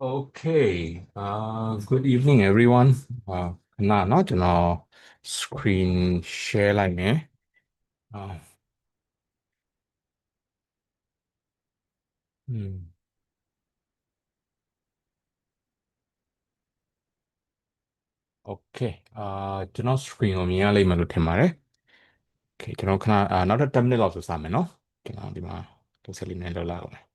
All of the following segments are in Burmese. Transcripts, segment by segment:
Okay. Uh, good evening, everyone. Uh, ခဏเนาะကျွန်တော် screen share လိုက်မယ်။ Uh, อืม Okay. အာကျွန်တော် screen ကိုမြင်ရလိမ့်မယ်လို့ထင်ပါတယ်။ Okay ကျွန်တော်ခဏအာနောက်ထပ်10 minute လောက်ဆိုစမယ်เนาะ။ကျွန်တော်ဒီမှာတစ်စက်လေးနဲ့လောက်လာအောင်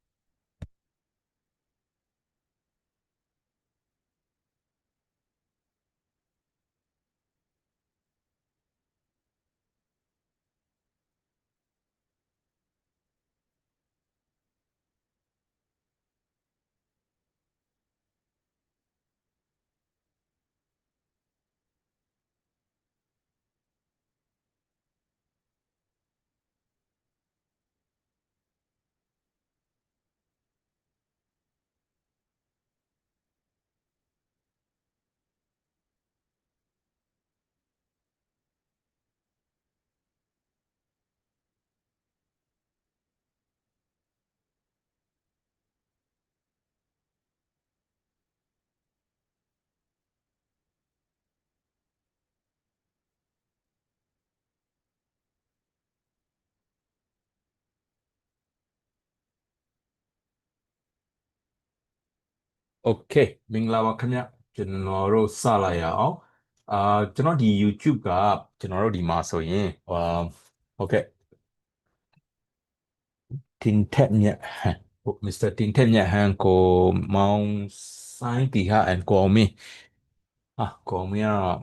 โอเคမင်္ဂလာပါခင်ဗျကျွန်တော်တို့စလိုက်ရအောင်အာကျွန်တော်ဒီ YouTube ကကျွန်တော်တို့ဒီမှာဆိုရင်အာဟုတ်ကဲ့ Tin Tat မြတ်ဟန်ဟို Mr. Tin Tat မြတ်ဟန်ကိုမောင်ဆိုင်တီဟာ and ကိုမင်းอ่ะကိုမင်းကတော့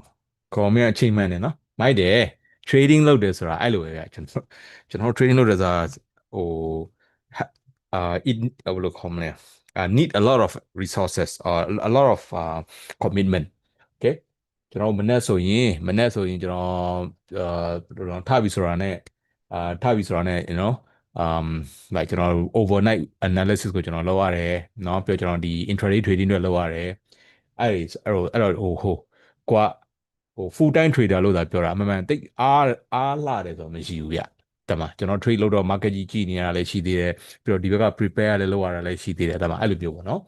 ကိုမင်းအချိန်မှန်တယ်နော်မိုက်တယ် trading လုပ်တယ်ဆိုတာအဲ့လိုပဲဗျကျွန်တော်ကျွန်တော် trading လုပ်တယ်ဆိုတာဟိုအာ it ဘယ်လိုခေါ်မလဲ uh, need a lot of resources or a lot of uh, commitment okay ကျွန်တော်မနေ့ဆိုရင်မနေ့ဆိုရင်ကျွန်တော်အာကျွန်တော်ထားပြီဆိုတာနဲ့အာထားပြီဆိုတာနဲ့ you know um like ကျွန်တော် overnight analysis ကိုကျွန်တော်လုပ်ရတယ်เนาะပြီးတော့ကျွန်တော်ဒီ intraday trading တွေလုပ်ရတယ်အဲ့ဒီအဲ့တော့အဲ့တော့ဟိုဟိုကွာဟို full time trader လို့သာပြောတာအမှန်မှန်တိတ်အားအားလာတယ်ဆိုတော့မရှိဘူးဗျ တမကျွန်တော် trade လုပ်တော့ market ကြီးကြည့်နေရတာလည်းရှိသေးတယ်ပြီးတော့ဒီဘက်က prepare လည်းလုပ်ရတာလည်းရှိသေးတယ်တမအဲ့လိုမျိုးပေါ့နော်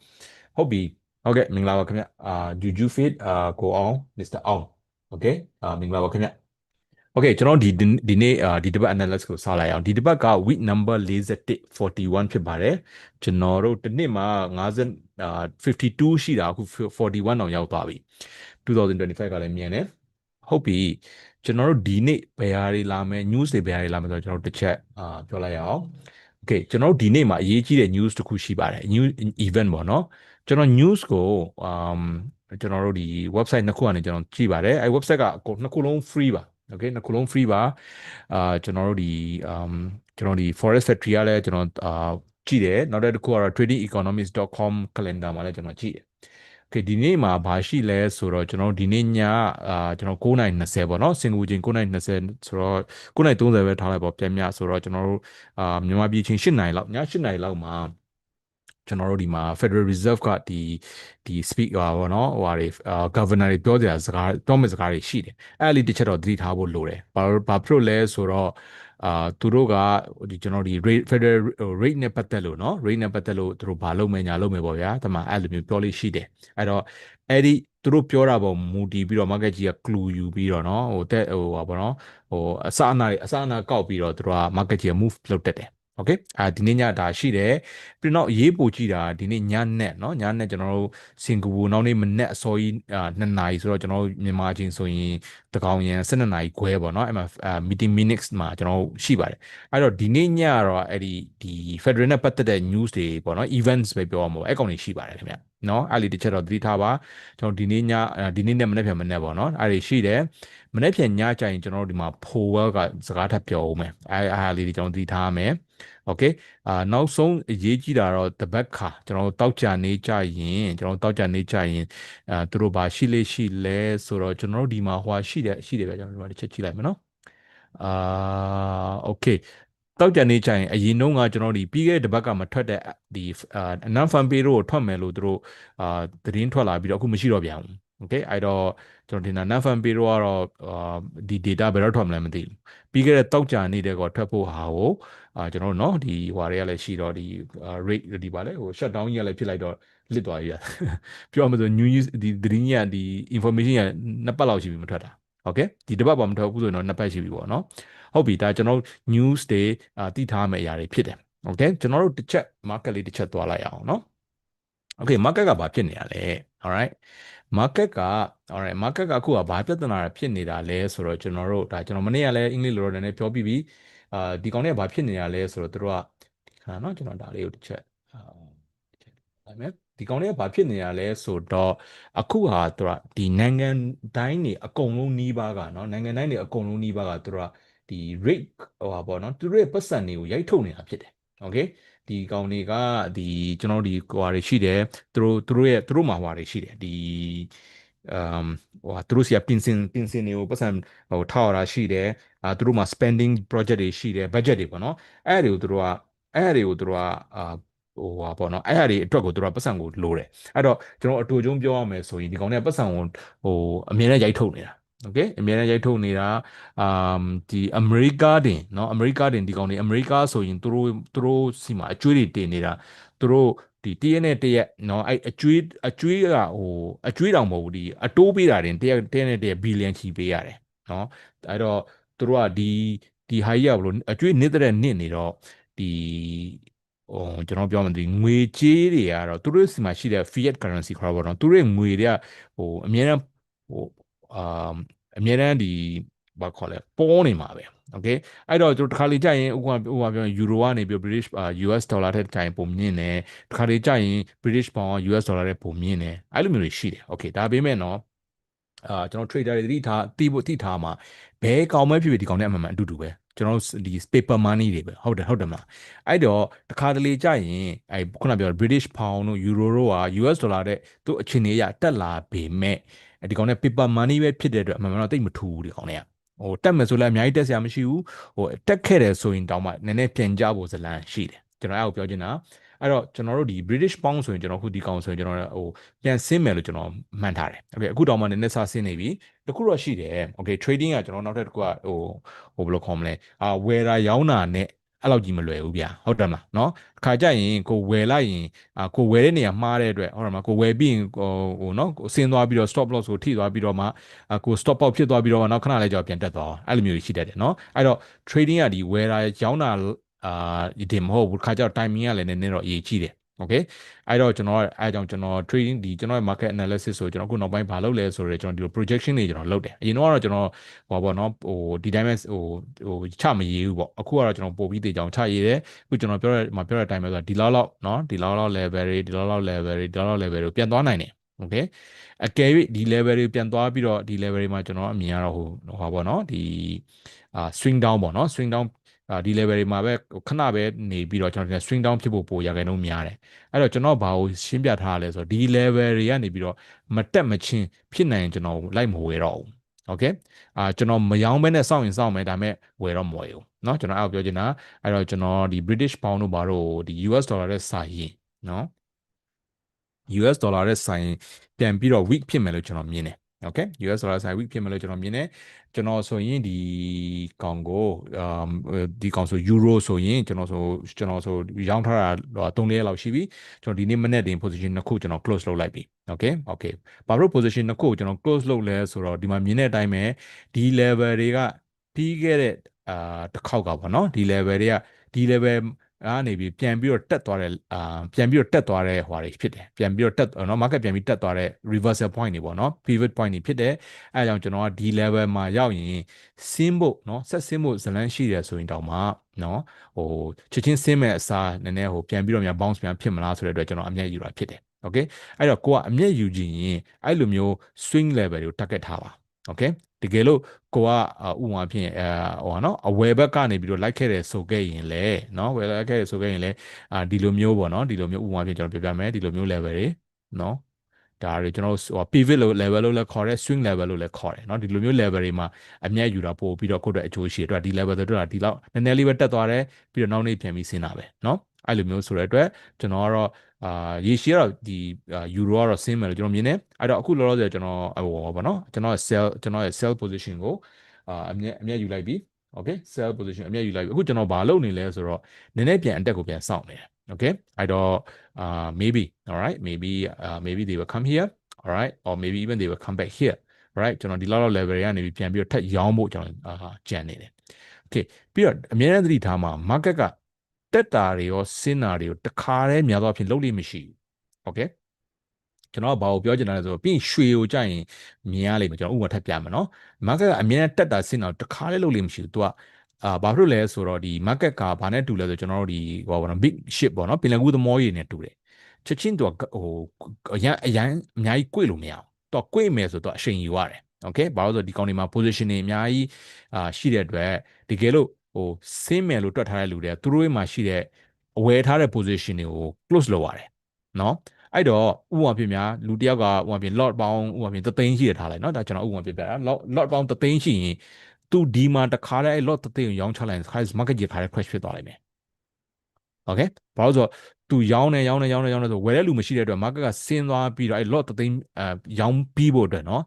ဟုတ်ပြီဟုတ်ကဲ့မင်္ဂလာပါခင်ဗျအာ Juju Fit အာကိုအောင် Mr. အောင်โอเคအာမင်္ဂလာပါခင်ဗျโอเคကျွန်တော်ဒီဒီနေ့အာဒီတစ်ပတ် analysis ကိုစလိုက်အောင်ဒီတစ်ပတ်က week number 41 41ဖြစ်ပါတယ်ကျွန်တော်တို့တစ်နှစ်မှာ50အာ52ရှိတာအခု41တောင်ရောက်သွားပြီ2025ကလည်းမြန်တယ်ဟုတ်ပြီ ကျွန်တော်တို့ဒီနေ့ဘယ်ဟာတွေလာမယ် news တွေဘယ်ဟာတွေလာမယ်ဆိုတော့ကျွန်တော်တို့တစ်ချက်အာပြောလိုက်ရအောင် okay ကျွန်တော်တို့ဒီနေ့မှာအရေးကြီးတဲ့ news တစ်ခုရှိပါတယ် new event ပေါ့နော်ကျွန်တော် news ကို um ကျွန်တော်တို့ဒီ website နှစ်ခုကနေကျွန်တော်ကြည့်ပါတယ်အဲ website ကနှစ်ခုလုံး free ပါ okay နှစ်ခုလုံး free ပါအာကျွန်တော်တို့ဒီ um ကျွန်တော်ဒီ forest factory ကလည်းကျွန်တော်အာကြည့်တယ်နောက်တစ်ခုကတော့ tradingeconomics.com calendar မှာလည်းကျွန်တော်ကြည့်တယ် okay ဒီနေ့မှာဘာရှိလဲဆိုတော့ကျွန်တော်ဒီနေ့ညအာကျွန်တော်9:20ပေါ့နော်စင်ကာပူချိန်9:20ဆိုတော့9:30ပဲထားလိုက်ပေါ့ပြန်မြဆိုတော့ကျွန်တော်တို့အာမြန်မာပြည်ချိန်8:00လောက်ည8:00လောက်မှာကျွန်တော်တို့ဒီမှာ Federal Reserve ကဒီဒီ speak ဟာပေါ့နော်ဟိုဟာတွေ governor တွေပြောကြတာစကားပြောမယ့်စကားတွေရှိတယ်အဲ့လေးတစ်ချက်တော့သတိထားဖို့လိုတယ်ဘာဘာဖြစ်လို့လဲဆိုတော့ အာသူတို့ကဒီကျွန်တော်ဒီ rate federal rate နဲ့ပတ်သက်လို့เนาะ rate နဲ့ပတ်သက်လို့သူတို့ဘာလုပ်မယ်ညာလုပ်မယ်ပေါ့ဗျာဒါမှအဲ့လိုမျိုးပြောလို့ရှိတယ်အဲ့တော့အဲ့ဒီသူတို့ပြောတာပေါ့မူတည်ပြီးတော့ market ကြီးက clue ယူပြီးတော့เนาะဟိုတက်ဟိုပါပေါ့နော်ဟိုအစအနာအစအနာကောက်ပြီးတော့သူတို့က market ကြီးက move လုပ်တက်တယ်โอเคအာဒီနေ့ညဒါရှိတယ်ပြီးတော့ရေးပို့ကြည့်တာဒီနေ့ညနဲ့เนาะညနဲ့ကျွန်တော်တို့စင်ကာပူနောက်နေ့မနေ့အစောကြီးအာ2နာရီဆိုတော့ကျွန်တော်တို့မြန်မာချင်းဆိုရင် တကောင်ရန်12နာရီခွဲပေါ့နော်အဲ့မှာ meeting minutes မှာကျွန်တော်ရှိပါတယ်အဲ့တော့ဒီနေ့ညတော့အဲ့ဒီဒီ federal နဲ့ပတ်သက်တဲ့ news တွေပေါ့နော် events ပဲပြောရမှာပေါ့အဲ့ကောင်တွေရှိပါတယ်ခင်ဗျနော်အဲ့ဒီတစ်ချက်တော့သတိထားပါကျွန်တော်ဒီနေ့ညဒီနေ့နဲ့မနေ့ပြန်မနေ့ပေါ့နော်အဲ့ဒီရှိတယ်မနေ့ပြန်ညကျရင်ကျွန်တော်တို့ဒီမှာ power ကစကားထပ်ပြောဦးမယ်အဲ့အားလေးတွေကျွန်တော်သတိထားမယ်โอเคအာနောက်ဆုံးအရေးကြီးတာတော့တပတ်ခါကျွန်တော်တို့တောက်ကြနေကြရင်ကျွန်တော်တို့တောက်ကြနေကြရင်အာသူတို့ဘာရှိလေးရှိလဲဆိုတော့ကျွန်တော်တို့ဒီမှာဟွာရှိတယ်ရှိတယ်ပဲကျွန်တော်တို့ဒီမှာတစ်ချက်ကြည့်လိုက်မယ်နော်အာโอเคတောက်ကြနေကြရင်အရင်တုန်းကကျွန်တော်ဒီပြီးခဲ့တဲ့တပတ်ကမထွက်တဲ့ဒီအာ non fan pay တို့ထွက်မယ်လို့သူတို့အာသတင်းထွက်လာပြီးတော့အခုမရှိတော့ပြန်ဘူး okay အဲ့တော့ကျွန်တော်ဒီနာ NFM ပေးတော့ကတော့အာဒီ data ဘယ်တော့ထွက်မလဲမသိဘူးပြီးခဲ့တဲ့တောက်ကြနေတဲ့ကောထွက်ဖို့ဟာကို အာကျွန်တော်တို့เนาะဒီဟွာတွေကလည်းရှိတော့ဒီ rate ဒီပါလေဟို shut down ကြီးကလည်းဖြစ်လိုက်တော့လစ်သွားပြီရပြောမှဆို new news ဒီသတင်းကြီးကဒီ information ကနှစ်ပတ်လောက်ရှိပြီမထွက်တာ okay ဒီတစ်ပတ်ပါမထွက်ဘူးဆိုရင်တော့နှစ်ပတ်ရှိပြီပေါ့เนาะဟုတ်ပြီဒါကျွန်တော် news တွေအာတည်ထားမယ့်အရာတွေဖြစ်တယ် okay ကျွန်တော်တို့တစ်ချက် market လေးတစ်ချက်သွားလိုက်အောင်เนาะ okay market ကဘာဖြစ်နေရလဲ alright market က alright market ကအခုကဘာပြဿနာဖြစ်နေတာလဲဆိုတော့ကျွန်တော်တို့ဒါကျွန်တော်မနေ့ကလည်းအင်္ဂလိပ်လိုတော့နည်းနည်းပြောပြီးပြီ အာဒီကောင်တွေကဘာဖြစ်နေရလဲဆိုတော့တို့ကဒီခါနော်ကျွန်တော်ဒါလေးကိုတစ်ချက်အာဒါမဲ့ဒီကောင်တွေကဘာဖြစ်နေရလဲဆိုတော့အခုဟာတို့ကဒီနိုင်ငံတိုင်းနေအကုန်လုံးနီးပါးကနော်နိုင်ငံတိုင်းနေအကုန်လုံးနီးပါးကတို့ကဒီ rate ဟိုပါပေါ့နော်သူတို့ရဲ့ပတ်စံတွေကိုရိုက်ထုတ်နေတာဖြစ်တယ် okay ဒီကောင်တွေကဒီကျွန်တော်ဒီဟွာတွေရှိတယ်သူတို့သူတို့ရဲ့သူတို့မှာဟွာတွေရှိတယ်ဒီအမ်ဟိုသူတို့စီကပင်စင်ပင်စင်တွေကိုပတ်စံဟိုထောက်ရတာရှိတယ် အာသူတို့မှာ spending project တွေရှိတယ် budget တွေပေါ့နော်အဲ့ဒါတွေကိုသူတို့ကအဲ့ဒါတွေကိုသူတို့ကအာဟိုဟာပေါ့နော်အဲ့ဟာတွေအတွက်ကိုသူတို့ကပတ်စံကိုလိုတယ်အဲ့တော့ကျွန်တော်အတူချုံပြောရမယ်ဆိုရင်ဒီကောင်တွေကပတ်စံကိုဟိုအမြဲတမ်းရိုက်ထုတ်နေတာโอเคအမြဲတမ်းရိုက်ထုတ်နေတာအာဒီအမေရိကတင်เนาะအမေရိကတင်ဒီကောင်တွေအမေရိကဆိုရင်သူတို့သူတို့စီမှာအကျွေးတွေတင်နေတာသူတို့ဒီတရက်နဲ့တရက်เนาะအဲ့အကျွေးအကျွေးကဟိုအကျွေးတောင်မဟုတ်ဘူးဒီအတိုးပေးတာတင်တရက်တရက်နဲ့တရက်ဘီလီယံချီပေးရတယ်เนาะအဲ့တော့ သူတို့ကဒီဒီဟာကြီးကဘလို့အကျွေးနစ်တဲ့နစ်နေတော့ဒီဟိုကျွန်တော်ပြောမှဒီငွေကြေးတွေကတော့သူတို့စီမှာရှိတဲ့ fiat currency ခေါ်ပါတော့သူတို့ငွေတွေကဟိုအများနဲ့ဟိုအာအများတန်းဒီဘာခေါ်လဲပေါ်နေမှာပဲโอเคအဲ့တော့ကျွန်တော်တစ်ခါလေကြာရင်ဥပမာဥပမာပြောယူရိုကနေပြီး British US dollar ထက်တိုင်ပုံမြင့်တယ်တစ်ခါလေကြာရင် British pound US dollar ထက်ပုံမြင့်တယ်အဲ့လိုမျိုးတွေရှိတယ်โอเคဒါပေမဲ့နော် အာကျွန်တော် trader တွေတိထားတိဖို့တိထားမှာဘဲကောင်းမဲဖြစ်ဖြစ်ဒီကောင်နဲ့အမှန်မှန်အတူတူပဲကျွန်တော်ဒီ paper money တွေပဲဟုတ်တယ်ဟုတ်တယ်မလားအဲ့တော့တခါတလေကြာရင်အဲ့ခုနပြော British pound တို့ euro တို့က US dollar တဲ့သူ့အခြေအနေရတက်လာပေမဲ့ဒီကောင်နဲ့ paper money ပဲဖြစ်တဲ့အတွက်အမှန်မှန်တော့တိတ်မထူဘူးဒီကောင်နဲ့ကဟိုတက်မယ်ဆိုလည်းအများကြီးတက်စရာမရှိဘူးဟိုတက်ခဲ့တယ်ဆိုရင်တောင်မှနည်းနည်းပြန်ကြဖို့ဇလန်ရှိတယ်ကျွန်တော်အဲ့ကိုပြောချင်တာ အဲ့တော့ကျွန်တော်တို့ဒီ British pound ဆိုရင်ကျွန်တော်ခုဒီကောင်ဆိုရင်ကျွန်တော်ဟိုပြန်ဆင်းမယ်လို့ကျွန်တော်မှန်ထားတယ်။ Okay အခုတောင်မှနည်းနည်းစဆင်းနေပြီ။တခုတော့ရှိတယ်။ Okay trading ကကျွန်တော်နောက်ထပ်တစ်ခုကဟိုဟိုဘယ်လိုခေါ်မလဲ။အာဝယ်တာရောင်းတာနဲ့အဲ့လောက်ကြီးမလွယ်ဘူးဗျာဟုတ်တယ်မလားเนาะခါကြရင်ကိုဝယ်လိုက်ရင်အာကိုဝယ်တဲ့နေရာမှားတဲ့အတွက်ဟုတ်တယ်မလားကိုဝယ်ပြီးရင်ဟိုဟိုเนาะကိုဆင်းသွားပြီးတော့ stop loss ကိုထိသွားပြီးတော့မှအာကို stop out ဖြစ်သွားပြီးတော့နောက်ခဏလေးကြောပြန်တက်သွားအဲ့လိုမျိုးရှိတတ်တယ်เนาะအဲ့တော့ trading ကဒီဝယ်တာရောင်းတာ အာဒီမဟုတ်ဘူးခါကြတော့ timing ကလည်းနည်းနည်းတော့အရေးကြီးတယ်โอเคအဲ့တော့ကျွန်တော်အဲအကြောင်းကျွန်တော် trading ဒီကျွန်တော်ရဲ့ market analysis ဆိုကျွန်တော်အခုနောက်ပိုင်းဘာလုပ်လဲဆိုတော့ကျွန်တော်ဒီလို projection တွေကျွန်တော်လုပ်တယ်အရင်တော့ကျွန်တော်ဟိုပါနော်ဟိုဒီတိုင်းပဲဟိုဟိုချမရေးဘူးပေါ့အခုကတော့ကျွန်တော်ပို့ပြီးတေချောင်ချရေးတယ်အခုကျွန်တော်ပြောရမှာပြောတဲ့အတိုင်းပဲဆိုတော့ဒီလောက်လောက်နော်ဒီလောက်လောက် level တွေဒီလောက်လောက် level တွေဒီလောက်လောက် level တွေပြန်သွားနိုင်တယ်โอเคအကယ်၍ဒီ level တွေပြန်သွားပြီးတော့ဒီ level တွေမှာကျွန်တော်အမြင်ရတော့ဟိုဟောပါနော်ဒီအာ swing down ပေါ့နော် swing down အာ ဒီ level တွေမှာပဲခဏပဲနေပြီးတော့ကျွန်တော် swing down ဖြစ်ဖို့ပိုရခိုင်နှုန်းများတယ်အဲ့တော့ကျွန်တော်ဘာကိုရှင်းပြထားရလဲဆိုတော့ဒီ level တွေကနေပြီးတော့မတက်မချင်းဖြစ်နိုင်ကျွန်တော်လိုက်မဝယ်တော့ဘူးโอเคအာကျွန်တော်မယောင်းဘဲနဲ့စောင့်ရင်စောင့်မယ်ဒါပေမဲ့ဝယ်တော့မဝယ်ဘူးเนาะကျွန်တော်အဲ့ကိုပြောချင်တာအဲ့တော့ကျွန်တော်ဒီ British pound တို့ဘာတို့ဒီ US dollar နဲ့စာရင်เนาะ US dollar နဲ့ဆိုင်ပြန်ပြီးတော့ weak ဖြစ်မယ်လို့ကျွန်တော်မြင်တယ် okay US dollar ဆိုင် weak ဖြစ်မယ်လို့ကျွန်တော်မြင်တယ်ကျွန်တော်ဆိုရင်ဒီကောင်ကိုဒီကောင်ဆို euro ဆိုရင်ကျွန်တော်ဆိုကျွန်တော်ဆိုရောင်းထားတာ3ရက်လောက်ရှိပြီကျွန်တော်ဒီနေ့မနေ့တင် position နှစ်ခုကျွန်တော် close လုပ်လိုက်ပြီ okay okay ဘာလို့ position နှစ်ခုကိုကျွန်တော် close လုပ်လဲဆိုတော့ဒီမှာမြင်တဲ့အတိုင်းပဲဒီ level တွေကပြီးခဲ့တဲ့အာတစ်ခေါက်ကပေါ့နော်ဒီ level တွေကဒီ level အားနေပြီးပြန်ပြီးတော့တက်သွားတဲ့အာပြန်ပြီးတော့တက်သွားတဲ့ဟွာတွေဖြစ်တယ်ပြန်ပြီးတော့တက်နော် market ပြန်ပြီးတက်သွားတဲ့ reversal point တွေပေါ့နော် pivot point တွေဖြစ်တယ်အဲအကြောင်းကျွန်တော်ကဒီ level မှာရောက်ရင်ဆင်းဖို့နော်ဆက်ဆင်းဖို့ဇလန်းရှိတယ်ဆိုရင်တောင်မှနော်ဟိုချက်ချင်းဆင်းမဲ့အစားနည်းနည်းဟိုပြန်ပြီးတော့များ bounce ပြန်ဖြစ်မလားဆိုတဲ့အတွက်ကျွန်တော်အမျက်ယူတာဖြစ်တယ် okay အဲ့တော့ကိုကအမျက်ယူကြည့်ရင်အဲ့လိုမျိုး swing level တွေကို target ထားပါ okay တကယ်လို့ကိုကဥပမာဖြင့်အဲဟိုနော်အဝယ်ဘက်ကနေပြီးတော့လိုက်ခဲ့တယ်ဆိုခဲ့ရင်လေနော်ဝယ်လိုက်ခဲ့တယ်ဆိုခဲ့ရင်လေအာဒီလိုမျိုးပေါ့နော်ဒီလိုမျိုးဥပမာဖြင့်ကျွန်တော်ပြောပြမယ်ဒီလိုမျိုး level တွေနော်ဒါတွေကျွန်တော်ဟို pivot level လို့လည်းခေါ်တယ် swing level လို့လည်းခေါ်တယ်เนาะဒီလိုမျိုး level တွေမှာအမြတ်ယူတာပို့ပြီးတော့ကိုယ့်အတွက်အကျိုးရှိတယ်အတွက်ဒီ level တွေတော့ဒီလောက်နည်းနည်းလေးပဲတက်သွားတယ်ပြီးတော့နောက်နေ့ပြန်ပြီးဆင်းတာပဲเนาะအဲ့လိုမျိုးဆိုတဲ့အတွက်ကျွန်တော်ကတော့ အာရေရှည်ကတော့ဒီယူရိုကတော့ဆင်းမယ်လို့ကျွန်တော်မြင်တယ်အဲ့တော့အခုလောလောဆယ်ကျွန်တော်ဟိုပါနော်ကျွန်တော် sell ကျွန်တော်ရဲ့ sell position ကိုအာအမြဲအမြဲယူလိုက်ပြီ okay sell position အမြဲယူလိုက်ပြီအခုကျွန်တော်ဘာလုပ်နေလဲဆိုတော့နည်းနည်းပြန်အတက်ကိုပြန်စောင့်နေတယ် okay အဲ့တော့အာ maybe all right maybe uh, maybe they will come here all right or maybe even they will come back here right ကျွန်တော်ဒီလောက်လောက် level တွေကနေပြီးပြန်ပြီးတော့ထပ်ရောင်းဖို့ကျွန်တော်အာကြံနေတယ် okay ပြီးတော့အမြဲတမ်းသတိထားမှာ market က တက်တာတွေရောစင်းတာတွေရောတခါတည်းများသောအားဖြင့်လုပ်လိမ့်မရှိဘူးโอเคကျွန်တော်ကဘာကိုပြောချင်တာလဲဆိုတော့ပြီးရင်ရွှေကိုကြိုက်ရင်မြင်ရလိမ့်မယ်ကျွန်တော်ဥပမာထပ်ပြမယ်နော် market ကအမြဲတက်တာစင်းတာတခါတည်းလုပ်လိမ့်မရှိဘူးသူကအာဘာဖြစ်လို့လဲဆိုတော့ဒီ market ကဘာနဲ့တူလဲဆိုကျွန်တော်တို့ဒီဟိုဘာနော် big ship ပေါ့နော်ပင်လယ်ကူးသမောကြီးနဲ့တူတယ်ချက်ချင်းသူကဟိုအရန်အရန်အများကြီး꿰လို့မရအောင်သူက꿰မယ်ဆိုတော့အချိန်ယူရတယ်โอเคဘာလို့ဆိုဒီကောင်ဒီမှာ position တွေအများကြီးအာရှိတဲ့အတွက်တကယ်လို့ ဟိုဆင်းမယ်လို့တွက်ထားတဲ့လူတွေကသူတို့ရဲ့မှာရှိတဲ့အဝယ်ထားတဲ့ position တွေကို close လုပ်ရတယ်နော်အဲ့တော့ဥပမာပြများလူတယောက်ကဥပမာပြ lot ပေါင်းဥပမာပြသသိန်းရှိရထားလိုက်နော်ဒါကျွန်တော်ဥပမာပြပြတာ lot lot ပေါင်းသသိန်းရှိရင်သူဒီမှာတခါတည်းအဲ့ lot သသိန်းကိုရောင်းချလိုက်ရင် market ကြီးခါတည်း crash ဖြစ်သွားလိမ့်မယ် okay ဘာလို့ဆိုသူရောင်းနေရောင်းနေရောင်းနေရောင်းနေဆိုဝယ်တဲ့လူမရှိတဲ့အတွက် market ကဆင်းသွားပြီးတော့အဲ့ lot သသိန်းအဲရောင်းပြီးဖို့အတွက်နော်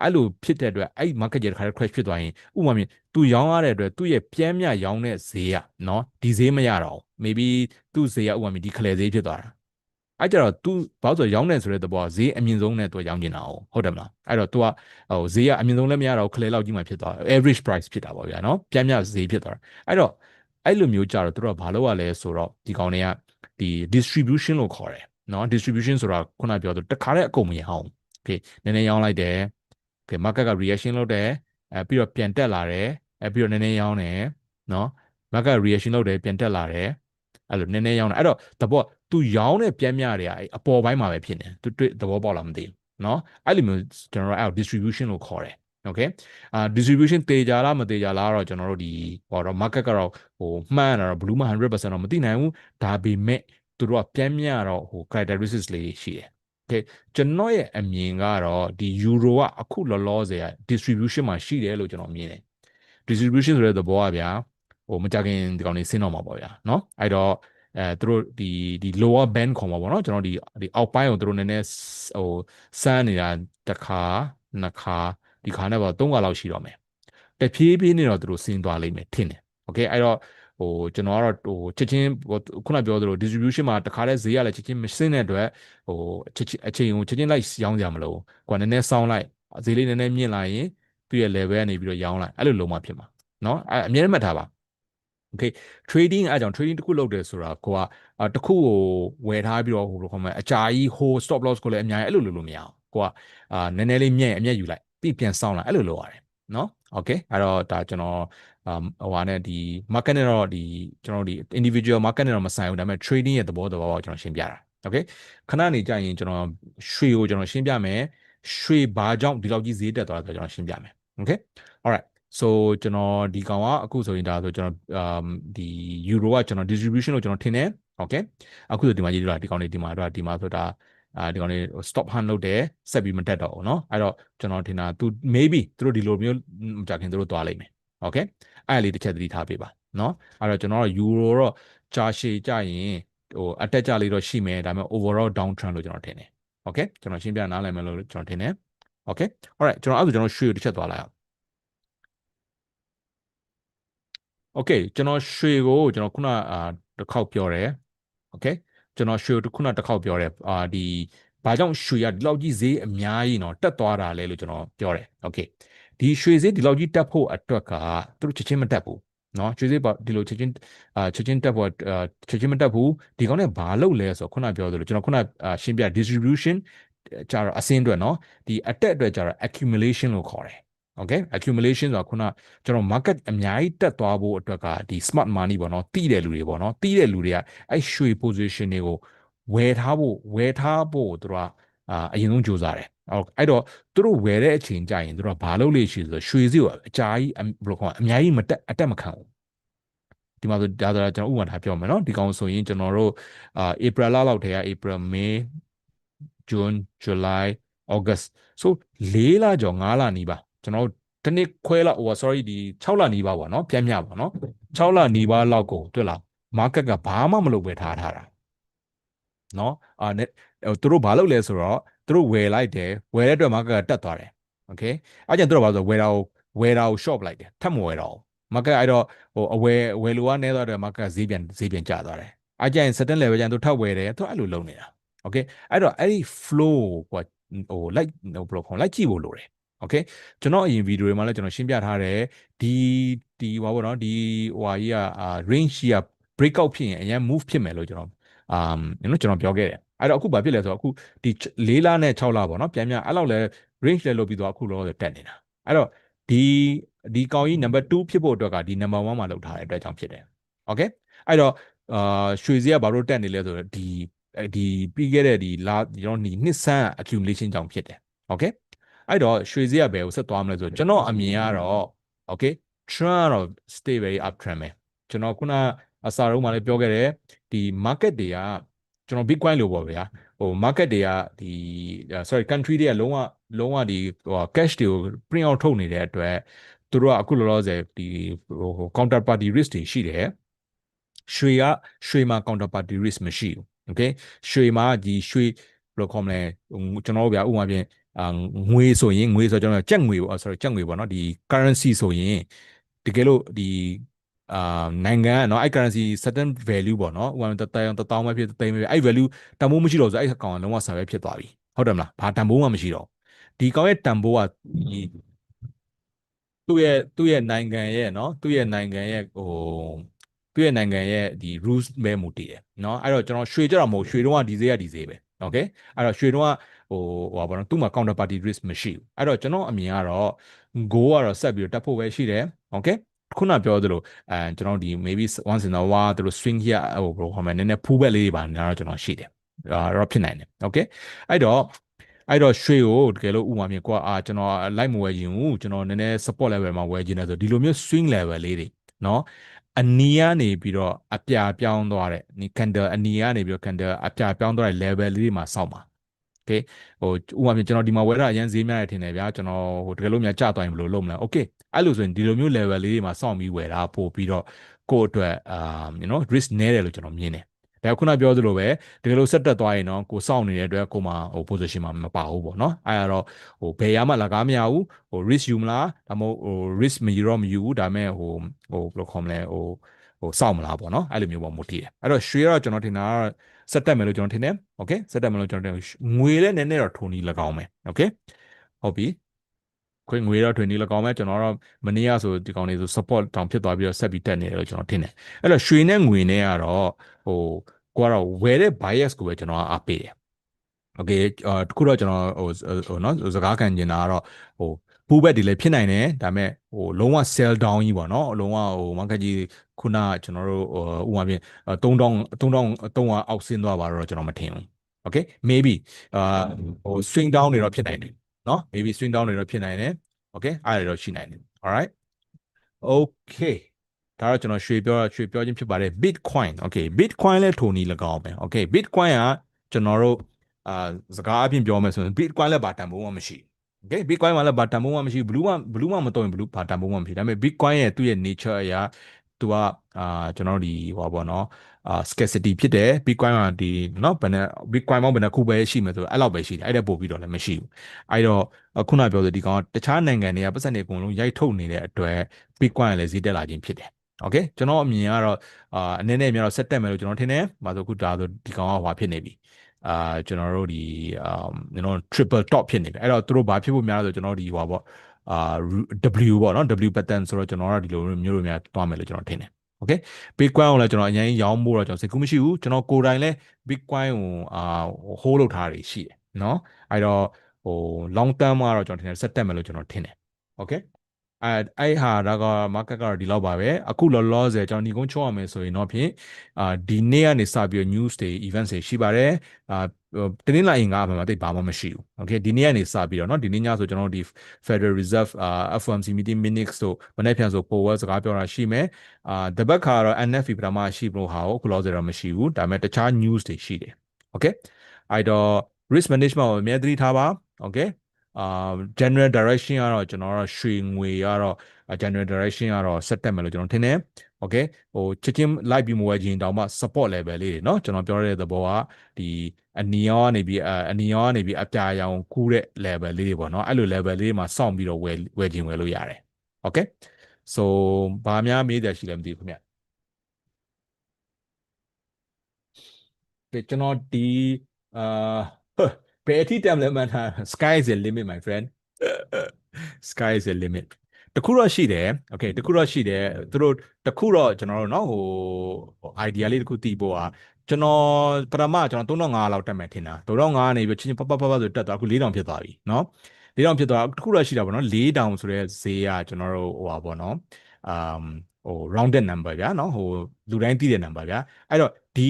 အဲ့လိုဖြစ်တဲ့အတွက်အဲ့ market ကြီးတခါတည်း crash ဖြစ်သွားရင်ဥပမာမြင်သူရောင်းရတဲ့အတွက်သူ့ရဲ့ပြမ်းမြရောင်းတဲ့ဈေးอ่ะเนาะဒီဈေးမရတော့ maybe သူ့ဈေးကဥပမာမြင်ဒီခလဲဈေးဖြစ်သွားတာအဲ့ကြတော့ तू ဘာလို့ဆိုရောင်းနေဆိုတဲ့သဘောကဈေးအမြင့်ဆုံးနဲ့ तू ရောင်းနေတာဟုတ်တယ်မလားအဲ့တော့ तू ကဟိုဈေးကအမြင့်ဆုံးလည်းမရတော့ခလဲလောက်ကြီးမှဖြစ်သွား average price ဖြစ်တာပေါ့ဗျာနော်ပြန်မြဈေးဖြစ်သွားတာအဲ့တော့အဲ့လိုမျိုးကြတော့သူတို့ကဘာလုပ်ရလဲဆိုတော့ဒီကောင်တွေကဒီ distribution လို့ခေါ်တယ်နော် distribution ဆိုတာခုနပြောသူတခါတည်းအကုန်မရအောင် okay နည်းနည်းရောင်းလိုက်တယ် ကဲ market က reaction လုပ်တယ်အဲပြီးတော့ပြန်တက်လာတယ်အဲပြီးတော့နည်းနည်းရောင်းတယ်နော် market reaction လုပ်တယ်ပြန်တက်လာတယ်အဲ့လိုနည်းနည်းရောင်းတာအဲ့တော့တဘော तू ရောင်းတဲ့ပြန်မြတွေအပေါ်ပိုင်းမှာပဲဖြစ်နေ तू တွေ့သဘောပေါက်လားမသိဘူးနော်အဲ့လိုမျိုးကျွန်တော်အဲ့ distribution လို့ခေါ်တယ် okay အာ distribution တေချာလားမတေချာလားတော့ကျွန်တော်တို့ဒီဟောတော့ market ကတော့ဟိုမှန်းတာတော့ blue မှ100%တော့မသိနိုင်ဘူးဒါပေမဲ့သူတို့ကပြန်မြတော့ဟို characteristics လေးရှိတယ် okay ကျွန်တော်ရဲ့အမြင်ကတော့ဒီ euro ကအခုလောလောဆယ်က distribution မှာရှိတယ်လို့ကျွန်တော်မြင်တယ် distribution ဆိုတဲ့သဘောကဗျာဟိုမကြခင်ဒီကောင်လေးဆင်းတော့မှာပေါ့ဗျာเนาะအဲ့တော့အဲသူတို့ဒီဒီ lower band ခေါ်မှာပေါ့နော်ကျွန်တော်ဒီဒီအောက်ပိုင်းကိုသူတို့နည်းနည်းဟိုစမ်းနေတာတစ်ခါနှစ်ခါဒီခါနဲ့ပေါ့သုံးခါလောက်ရှိတော့မယ်တဖြည်းဖြည်းနဲ့တော့သူတို့ဆင်းသွားလိမ့်မယ်ထင်တယ်โอเคအဲ့တော့ ဟိုကျွန်တော်ကတော့ဟိုချက်ချင်းခုနပြောသလို distribution မှာတခါလဲဈေးရလဲချက်ချင်းမဆင်းတဲ့အတွက်ဟိုချက်ချင်းအချိန်ကိုချက်ချင်းလိုက်ရောင်းကြမလို့ကွာနည်းနည်းစောင်းလိုက်ဈေးလေးနည်းနည်းမြင့်လာရင်သူ့ရဲ့ level ကနေပြီးတော့ရောင်းလိုက်အဲ့လိုလုံးမဖြစ်မှာเนาะအဲ့အမြဲတမ်းမှတ်ထားပါ okay trading အဲအကြောင်း trading တစ်ခုလုပ်တယ်ဆိုတာကိုကတစ်ခုကိုဝယ်ထားပြီးတော့ဟိုလိုခေါ်မယ်အကြာကြီး hold stop loss ကိုလည်းအများကြီးအဲ့လိုလုပ်လို့မရအောင်ကိုကအာနည်းနည်းလေးမြဲ့အမျက်ယူလိုက်ပြီးပြန်စောင်းလိုက်အဲ့လိုလုပ်ရတယ်နော် okay အဲ့တော့ဒါကျွန်တော် ဟိုဟာနဲ့ဒီ market နဲ့တော့ဒီကျွန်တော်ဒီ individual market နဲ့တော့မဆိုင်ဘူးဒါပေမဲ့ trading ရဲ့သဘောသဘောကိုကျွန်တော်ရှင်းပြတာ okay ခဏနေကြရင်ကျွန်တော်ရွှေကိုကျွန်တော်ရှင်းပြမယ်ရွှေဘာကြောင့်ဒီလောက်ကြီးဈေးတက်သွားလဲဆိုတော့ကျွန်တော်ရှင်းပြမယ် okay alright so ကျွန်တော်ဒီကောင်ကအခုဆိုရင်ဒါဆိုကျွန်တော် um ဒီ euro ကကျွန်တော် distribution လို့ကျွန်တော်ထင်တယ် okay အခုဆိုဒီမှာရေးထားဒီကောင်လေးဒီမှာတော့ဒီမှာဆိုတာအာဒီကောင်လေး stop hunt လုပ်တယ်ဆက်ပြီးမတက်တော့ဘူးเนาะအဲ့တော့ကျွန်တော်ထင်တာ तू maybe သူတို့ဒီလိုမျိုးမကြခင်သူတို့သွားလိမ့်မယ် okay အဲ့လေးတစ်ချက်သတိထားပေးပါနော်အဲ့တော့ကျွန်တော်တို့ euro တော့ကြာရှည်ကြရင်ဟိုအတက်ကြလေးတော့ရှိမယ်ဒါပေမဲ့ overall down trend လို့ကျွန်တော်ထင်တယ် okay ကျွန်တော်ရှင်းပြနားလည်မယ်လို့ကျွန်တော်ထင်တယ် okay alright ကျွန်တော်အဲ့ဒါကျွန်တော်ရွှေကိုတစ်ချက်သွားလိုက်အောင် okay ကျွန်တော်ရွှေကိုကျွန်တော်ခုနအာတစ်ခေါက်ပြောတယ် okay ကျွန်တော်ရွှေကိုခုနတစ်ခေါက်ပြောတယ်အာဒီဘာကြောင့်ရွှေကဒီလောက်ကြီးဈေးအများကြီးတော့တက်သွားတာလဲလို့ကျွန်တော်ပြောတယ် okay ဒီရွှေဈေးဒီလောက်ကြီးတက်ဖို့အတွက်ကသူတို့ချက်ချင်းမတက်ဘူးနော်ရွှေဈေးဒီလိုချက်ချင်းအာချက်ချင်းတက်ဖို့ချက်ချင်းမတက်ဘူးဒီကောင်းနဲ့ဘာလုပ်လဲဆိုတော့ခုနပြောသလိုကျွန်တော်ခုနရှင်းပြ distribution ကြတော့အစင်းအတွက်နော်ဒီအတက်အတွက်ကြတော့ accumulation လို့ခေါ်တယ် okay accumulation ဆိုတာခုနကျွန်တော် market အများကြီးတက်သွားဖို့အတွက်ကဒီ smart money ပေါ့နော်တီးတဲ့လူတွေပေါ့နော်တီးတဲ့လူတွေကအဲ့ရွှေ position တွေကိုဝယ်ထားဖို့ဝယ်ထားဖို့သူတို့ကအာအရင်ဆုံးကြိုးစားတယ် အဲ့တော့သူတို့ဝယ်တဲ့အချိန်ကျရင်သူတို့ကဘာလုပ်လို့ရှိဆိုရွှေစည်းကိုအကြာကြီးဘယ်လိုခေါ်အများကြီးမတက်အတက်မခံဘူးဒီမှာဆိုဒါဆိုကျွန်တော်ဥပမာထားပြောမယ်နော်ဒီကောင်ဆိုရင်ကျွန်တော်တို့အာ April လလောက်တည်းက April May June July August so ၄လကျော်၅လနီးပါကျွန်တော်တနစ်ခွဲလောက်ဟို sorry ဒီ6လနီးပါပေါ့နော်ပြန်မြပါနော်6လနီးပါလောက်ကိုတွေ့လား market ကဘာမှမလုပ်ပဲထားထားတာနော်အာ net ဟိုသူတို့ဘာလုပ်လဲဆိုတော့ သူတို့ဝယ်လိုက်တယ်ဝယ်တဲ့အတွက် market ကတက်သွားတယ် okay အဲ့ကျရင်သူတို့ဘာလို့ဆိုဝယ်တာကိုဝယ်တာကို short လိုက်တယ်ထပ်မဝယ်တော့ဘူး market အဲ့တော့ဟိုအဝယ်ဝယ်လိုကနဲသွားတဲ့ market ဈေးပြန်ဈေးပြန်ကျသွားတယ်အဲ့ကျရင် certain level ကျရင်သူထပ်ဝယ်တယ်သူအဲ့လိုလုပ်နေတာ okay အဲ့တော့အဲ့ဒီ flow ကဟို like ဟိုဘယ်လိုခေါ်လိုက်ကြည့်ဖို့လိုတယ် okay ကျွန်တော်အရင်ဗီဒီယိုတွေမှာလည်းကျွန်တော်ရှင်းပြထားတယ်ဒီဒီဟိုပါဘောနော်ဒီဟိုဟာကြီးကအာ range ကြီးက breakout ဖြစ်ရင်အရင် move ဖြစ်မယ်လို့ကျွန်တော်အာနော်ကျွန်တော်ပြောခဲ့တယ် အဲ့တော့အခုဘာဖြစ်လဲဆိုတော့အခုဒီ၄လနဲ့6လပေါ့နော်ပြန်ပြန်အဲ့လောက်လဲ range လဲလုပ်ပြီးတော့အခုလောလောတက်နေတာအဲ့တော့ဒီဒီကောင်ကြီး number 2ဖြစ်ဖို့အတွက်ကဒီ number 1မှာလောက်ထားတဲ့အတွက်ကြောင့်ဖြစ်တယ် okay အဲ့တော့အာရွှေစည်းကဘာလို့တက်နေလဲဆိုတော့ဒီဒီပြီးခဲ့တဲ့ဒီလာကျွန်တော်နှစ်ဆန်း accumulation ကြောင့်ဖြစ်တယ် okay အဲ့တော့ရွှေစည်းကဘယ်ကိုဆက်သွားမလဲဆိုတော့ကျွန်တော်အမြင်ကတော့ okay trend ကတော့ stay very up trend ပဲကျွန်တော်ခုနအစာတော့မှလည်းပြောခဲ့တယ်ဒီ market တွေက ကျွန်တော် bitcoin လို့ပေါ့ဗျာဟို market တွေကဒီ sorry country တွေကလုံးဝလုံးဝဒီဟို cash တွေကို print out ထုတ်နေတဲ့အတွက်သူတို့ကအခုလောလောဆယ်ဒီဟို counter party risk တွေရှိတယ်ရွှေကရွှေမှာ counter party risk မရှိဘူး okay ရွှေမှာဒီရွှေဘယ်လိုခေါ်မလဲကျွန်တော်တို့ဗျာဥပမာဖြင့်အာငွေဆိုရင်ငွေဆိုကျွန်တော်ကြက်ငွေပေါ့ sorry ကြက်ငွေပေါ့နော်ဒီ currency ဆိုရင်တကယ်လို့ဒီ အာနိုင်ငံကနော်အဲ့ currency certain value ပေါ့နော်ဥပမာတတန်တတောင်းပဲဖြစ်သိမ်းပဲအဲ့ value တန်ဖိုးမရှိတော့ဆိုအဲ့ကောင်ကလုံးဝဆာပဲဖြစ်သွားပြီဟုတ်တယ်မလားဘာတန်ဖိုးမှမရှိတော့ဒီကောင်ရဲ့တန်ဖိုးကဒီသူ့ရဲ့သူ့ရဲ့နိုင်ငံရဲ့နော်သူ့ရဲ့နိုင်ငံရဲ့ဟိုသူ့ရဲ့နိုင်ငံရဲ့ဒီ rules ပဲမူတည်တယ်နော်အဲ့တော့ကျွန်တော်ရွှေကြတော့မဟုတ်ရွှေတုံးကဒီဈေးကဒီဈေးပဲ okay အဲ့တော့ရွှေတုံးကဟိုဟိုဘာလို့သူ့မှာ counter party risk မရှိဘူးအဲ့တော့ကျွန်တော်အမြင်ကတော့ go ကတော့ဆက်ပြီးတော့တက်ဖို့ပဲရှိတယ် okay ခုနပြောသလိုအဲကျွန်တော်ဒီ maybe once in a while သူတို့ swing ရဟိုဘယ်လိုခေါ်မလဲနည်းနည်းဖူးဘက်လေးတွေပါနေတာတော့ကျွန်တော်ရှိတယ်အာတော့ဖြစ်နိုင်တယ် okay အဲ့တော့အဲ့တော့ရွှေကိုတကယ်လို့ဥမာမြင်ကွာအာကျွန်တော်လိုက်မဝယ်ခြင်းဘူးကျွန်တော်နည်းနည်း support level မှာဝယ်ခြင်းလဲဆိုဒီလိုမျိုး swing level လေးတွေเนาะအနီးကနေပြီးတော့အပြာပြောင်းသွားတဲ့ဒီ candle အနီးကနေပြီးတော့ candle အပြာပြောင်းသွားတဲ့ level လေးတွေမှာစောင့်ပါ okay ဟိုဥပမာပြင်ကျွန်တော်ဒီမှာဝယ်တာအရင်ဈေးများတယ်ထင်တယ်ဗျာကျွန်တော်ဟိုတကယ်လို့များကျသွားရင်ဘယ်လိုလုပ်မလဲ okay အဲ့လိုဆိုရင်ဒီလိုမျိုး level လေးတွေမှာစောင့်ပြီးဝယ်တာပို့ပြီးတော့ကိုယ့်အတွက်အာ you know risk နည်းတယ်လို့ကျွန်တော်မြင်တယ်ဒါခုနပြောသလိုပဲတကယ်လို့ဆက်တက်သွားရင်တော့ကိုစောင့်နေတဲ့အတွက်ကိုမှဟို position မှာမပါဘူးပေါ့နော်အဲ့တော့ဟိုဘယ်ရမှလကားမရဘူးဟို risk ယူမလားဒါမှမဟုတ်ဟို risk မယူတော့မယူဘူးဒါပေမဲ့ဟိုဟိုဘယ်လိုခေါ်မလဲဟိုဟိုစောင့်မလားပေါ့နော်အဲ့လိုမျိုးပေါ့မူတည်တယ်အဲ့တော့ရွှေကတော့ကျွန်တော်ထင်တာက ဆက်တက်မယ်လို့ကျွန်တော်ထင်တယ်โอเคဆက်တက်မယ်လို့ကျွန်တော်ထင်ငွေလည်းနည်းနည်းတော့ထုံနီ၎င်းမယ်โอเคဟုတ်ပြီခွင့်ငွေတော့ထွင်နေလကောင်မဲ့ကျွန်တော်တော့မနေ့ကဆိုဒီကောင်လေးဆို support တောင်ဖြစ်သွားပြီးတော့ဆက်ပြီးတက်နေတယ်လို့ကျွန်တော်ထင်တယ်အဲ့တော့ရွှေနဲ့ငွေနဲ့ကတော့ဟိုကိုကတော့ဝယ်တဲ့ bias ကိုပဲကျွန်တော်အားပေးတယ်โอเคအာတခုတော့ကျွန်တော်ဟိုဟိုနော်စကားခံကျင်တာကတော့ဟို ပူဘက်တွေလည်းဖြစ်နိုင်တယ်ဒါပေမဲ့ဟိုလုံးဝ sell down ကြီးပေါ့နော်လုံးဝဟို market ကြီးခုနကျွန်တော်တို့ဟိုဥပမာပြင်3000 3000 300အောက်ဆင်းသွားပါတော့ကျွန်တော်မထင်ဘူး okay maybe အာဟို swing down တွေတော့ဖြစ်နိုင်တယ်နော် maybe swing down တွေတော့ဖြစ်နိုင်တယ် okay အဲ့ဒါတော့ရှိနိုင်တယ် alright okay ဒါတော့ကျွန်တော်ရွှေပြောရွှေပြောခြင်းဖြစ်ပါတယ် bitcoin okay bitcoin လဲထိုနီ၎င်းပဲ okay bitcoin ကကျွန်တော်တို့အာစကားအပြင်ပြောမယ်ဆိုရင် bitcoin လဲဘာတန်ဖိုးမှမရှိ okay bitcoin မှာလည်းဘာတန်ဖိုးမှမရှိဘူး blue မှ blue မှမတော့ရင် blue ဘာတန်ဖိုးမှမရှိဒါပေမဲ့ bitcoin ရဲ့သူ့ရဲ့ nature အရာသူကအာကျွန်တော်ဒီဟောပါတော့အာ scarcity ဖြစ်တယ် bitcoin ကဒီเนาะဘယ်နဲ့ bitcoin မောင်းဘယ်နှခုပဲရှိမယ်ဆိုတော့အဲ့လောက်ပဲရှိတယ်အဲ့ဒါပို့ပြီးတော့လည်းမရှိဘူးအဲ့တော့ခုနပြောသလိုဒီကောင်တခြားနိုင်ငံတွေကပတ်စံတွေအကုန်လုံးရိုက်ထုတ်နေတဲ့အတွက် bitcoin ကလည်းဈေးတက်လာခြင်းဖြစ်တယ်โอเคကျွန်တော်အမြင်ကတော့အာအနေနဲ့များတော့ဆက်တက်မယ်လို့ကျွန်တော်ထင်တယ်။ဘာလို့ခုဒါဆိုဒီကောင်ကဟွာဖြစ်နေပြီ။ အာကျွန်တော်တို့ဒီအာကျွန်တော် triple top ဖြစ်နေတယ်အဲ့တော့သူတို့ဘာဖြစ်ဖို့များလဲဆိုကျွန်တော်ဒီဟိုပါအာ W ပေါ့နော် W pattern ဆိုတော့ကျွန်တော်ကဒီလိုမျိုးလိုများတွားမယ်လို့ကျွန်တော်ထင်တယ် okay bitcoin ကိုလည်းကျွန်တော်အရင်ရောင်းဖို့တော့ကျွန်တော်စိတ်ကူးမရှိဘူးကျွန်တော်ကိုယ်တိုင်လည်း bitcoin ကိုအာဟိုးလုပ်ထားတာရှိတယ်နော်အဲ့တော့ဟို long term ကတော့ကျွန်တော်ထင်တယ် set တက်မယ်လို့ကျွန်တော်ထင်တယ် okay အဲအဲ့ဟာဒါက market ကတော့ဒီလောက်ပါပဲအခုလောလောဆယ်ကျွန်တော်ညီကုန်းချုံရမယ်ဆိုရင်တော့ဖြင့်အာဒီနေ့ကနေစပြီး news တွေ events တွေရှိပါတယ်အာတင်းတင်းလိုက်ငါအမှန်တိတ်ဘာမှမရှိဘူး okay ဒီနေ့ကနေစပြီးတော့เนาะဒီနေ့ညဆိုကျွန်တော်တို့ဒီ Federal Reserve အာ FOMC meeting minutes တို့မနေ့ပြန်ဆို power စကားပြောတာရှိမယ်အာတပတ်ခါတော့ NFP ပထမရှိလို့ဟာကိုအခုလောဆယ်တော့မရှိဘူးဒါပေမဲ့တခြား news တွေရှိတယ် okay အဲ့တော့ risk management ကိုအမြဲတမ်းထားပါ okay အာ general direction ကတော့ကျွန်တော်တို့ရွှေငွေကတော့ general direction ကတော့ဆက်တက်မယ်လို့ကျွန်တော်ထင်တယ် okay ဟိုချက်ချင်းလိုက်ပြီးမဝယ်ခြင်းတောင်မှ support level လေးတွေเนาะကျွန်တော်ပြောရတဲ့သဘောကဒီအနီရောကနေပြီးအနီရောကနေပြီးအပြာရောင်ကူးတဲ့ level လေးတွေပေါ့เนาะအဲ့လို level လေးမှာစောင့်ပြီးတော့ဝယ်ဝယ်ခြင်းဝယ်လို့ရတယ် okay so ဘာများမေးတယ်ရှိလဲမသိဘူးခင်ဗျကဲကျွန်တော်ဒီအာ ဘယ်အထိတမ်လဲမှန်းထား sky is the limit my friend sky is the limit တခုတော့ရှိတယ် okay တခုတော့ရှိတယ်သူတို့တခုတော့ကျွန်တော်တို့เนาะဟို idea လေးတခုတီးဖို့อ่ะကျွန်တော်ပထမကျွန်တော်3500လောက်တက်မယ်ထင်တာ3500နေပြီးချင်းပပပပဆိုတက်သွားအခု4000ဖြစ်သွားပြီเนาะ4000ဖြစ်သွားတခုတော့ရှိတာပေါ့เนาะ4000ဆိုတဲ့ဈေးကကျွန်တော်တို့ဟိုပါပေါ့เนาะ um ဟို rounded number ဗျာเนาะဟိုလူတိုင်းသိတဲ့ number ဗျာအဲ့တော့ ဒီ